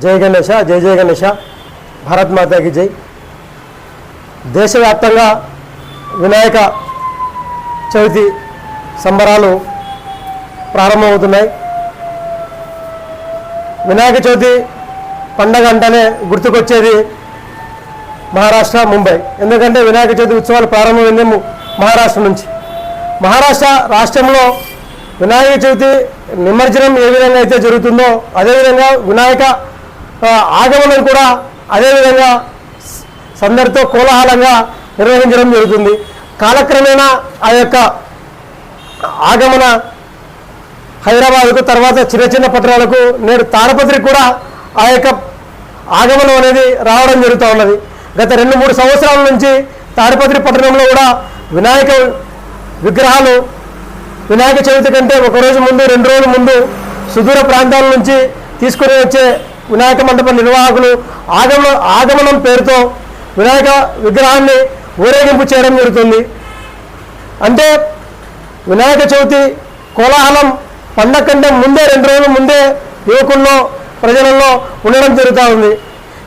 జై గణేష జై జయ గణేష భారత్ మాతాకి జై. దేశవ్యాప్తంగా వినాయక చవితి సంబరాలు ప్రారంభమవుతున్నాయి. వినాయక చవితి పండగ అంటేనే గుర్తుకొచ్చేది మహారాష్ట్ర ముంబై. ఎందుకంటే వినాయక చవితి ఉత్సవాలు ప్రారంభమైంది మహారాష్ట్ర నుంచి. మహారాష్ట్ర రాష్ట్రంలో వినాయక చవితి నిమజ్జనం ఏ విధంగా అయితే జరుగుతుందో అదేవిధంగా వినాయక ఆగమనం కూడా అదేవిధంగా సందరితో సందడితో కోలాహలంగా నిర్వహించడం జరుగుతుంది. కాలక్రమేణా ఆ యొక్క ఆగమన హైదరాబాద్కు తర్వాత చిన్న చిన్న పట్టణాలకు నేడు తాడపత్రికి కూడా ఆ యొక్క ఆగమనం అనేది రావడం జరుగుతూ ఉన్నది. గత రెండు మూడు సంవత్సరాల నుంచి తాడపత్రి పట్టణంలో కూడా వినాయక విగ్రహాలు వినాయక చవితి కంటే ఒక రోజు ముందు రెండు రోజుల ముందు సుదూర ప్రాంతాల నుంచి తీసుకుని వచ్చే వినాయక మండప నిర్వాహకులు ఆగమ ఆగమనం పేరుతో వినాయక విగ్రహాన్ని ఊరేగింపు చేయడం జరుగుతుంది. అంటే వినాయక చవితి కోలాహలం పండగ కంటే ముందే రెండు రోజుల ముందే యువకుల్లో ప్రజలలో ఉండడం జరుగుతూ ఉంది.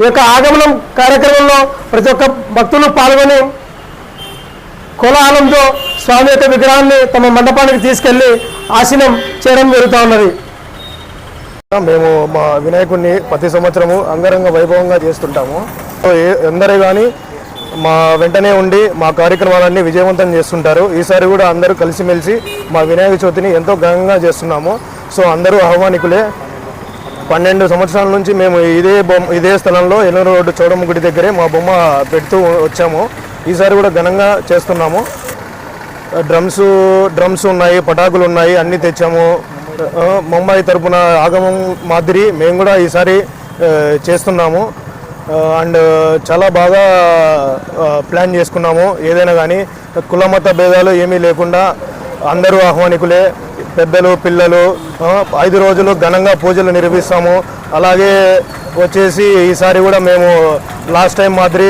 ఈ యొక్క ఆగమనం కార్యక్రమంలో ప్రతి ఒక్క భక్తులు పాల్గొని కోలాహలంతో స్వామి యొక్క విగ్రహాన్ని తమ మండపానికి తీసుకెళ్ళి ఆశీనం చేయడం జరుగుతూ ఉన్నది. మేము మా వినాయకుడిని ప్రతి సంవత్సరము అంగరంగ వైభవంగా చేస్తుంటాము. సో ఎందరే కానీ మా వెంటనే ఉండి మా కార్యక్రమాలన్నీ విజయవంతం చేస్తుంటారు. ఈసారి కూడా అందరూ కలిసిమెలిసి మా వినాయక చవితిని ఎంతో ఘనంగా చేస్తున్నాము. సో అందరూ ఆహ్వానికులే. పన్నెండు సంవత్సరాల నుంచి మేము ఇదే బొమ్మ ఇదే స్థలంలో ఎల్లూరు రోడ్డు చౌడమ్మ గుడి దగ్గరే మా బొమ్మ పెడుతూ వచ్చాము. ఈసారి కూడా ఘనంగా చేస్తున్నాము. డ్రమ్స్ డ్రమ్స్ ఉన్నాయి పటాకులు ఉన్నాయి అన్నీ తెచ్చాము. ముంబై తరపున ఆగమం మాదిరి మేము కూడా ఈసారి చేస్తున్నాము. అండ్ చాలా బాగా ప్లాన్ చేసుకున్నాము. ఏదైనా కానీ కులమత భేదాలు ఏమీ లేకుండా అందరూ ఆహ్వానికులే. పెద్దలు పిల్లలు ఐదు రోజులు ఘనంగా పూజలు నిర్వహిస్తాము. అలాగే వచ్చేసి ఈసారి కూడా మేము లాస్ట్ టైం మాదిరి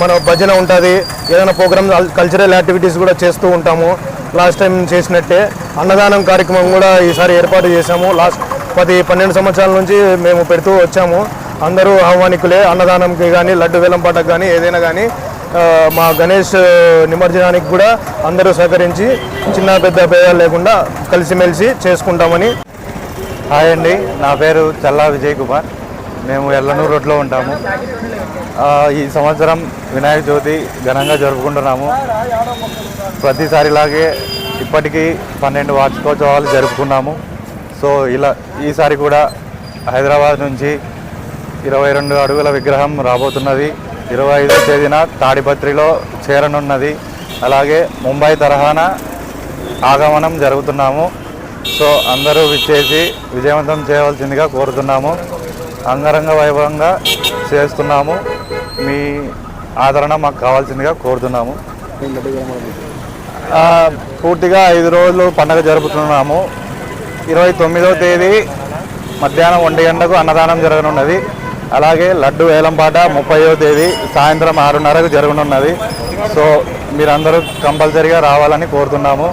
మన భజన ఉంటుంది. ఏదైనా ప్రోగ్రామ్ కల్చరల్ యాక్టివిటీస్ కూడా చేస్తూ ఉంటాము. లాస్ట్ టైం చేసినట్టే. అన్నదానం కార్యక్రమం కూడా ఈసారి ఏర్పాటు చేశాము. లాస్ట్ పది పన్నెండు సంవత్సరాల నుంచి మేము పెడుతూ వచ్చాము. అందరూ ఆహ్వానికులే. అన్నదానంకి కానీ లడ్డు వేలంపాటకు కానీ ఏదైనా కానీ మా గణేష్ నిమజ్జనానికి కూడా అందరూ సహకరించి చిన్న పెద్ద భేదాలు లేకుండా కలిసిమెలిసి చేసుకుంటామని. హాయ్ అండి నా పేరు చల్లా విజయ్ కుమార్. మేము ఎల్లనూరు రోడ్లో ఉంటాము. ఈ సంవత్సరం వినాయక చవితి ఘనంగా జరుపుకుంటున్నాము. ప్రతిసారిలాగే ఇప్పటికీ పన్నెండు వార్షికోత్సవాలు జరుపుకున్నాము. సో ఇలా ఈసారి కూడా హైదరాబాద్ నుంచి ఇరవై రెండు అడుగుల విగ్రహం రాబోతున్నది. ఇరవై ఐదో తేదీన తాడిపత్రిలో చేరనున్నది. అలాగే ముంబై తరహాన ఆగమనం జరుగుతున్నాము. సో అందరూ విచ్చేసి విజయవంతం చేయవలసిందిగా కోరుతున్నాము. అంగరంగ వైభవంగా చేస్తున్నాము. మీ ఆదరణ మాకు కావాల్సిందిగా కోరుతున్నాము. పూర్తిగా ఐదు రోజులు పండగ జరుపుతున్నాము. ఇరవై తొమ్మిదో తేదీ మధ్యాహ్నం ఒంటి గంటకు అన్నదానం జరగనున్నది. అలాగే లడ్డు వేలంపాట ముప్పయో తేదీ సాయంత్రం ఆరున్నరకు జరగనున్నది. సో మీరందరూ కంపల్సరీగా రావాలని కోరుతున్నాము.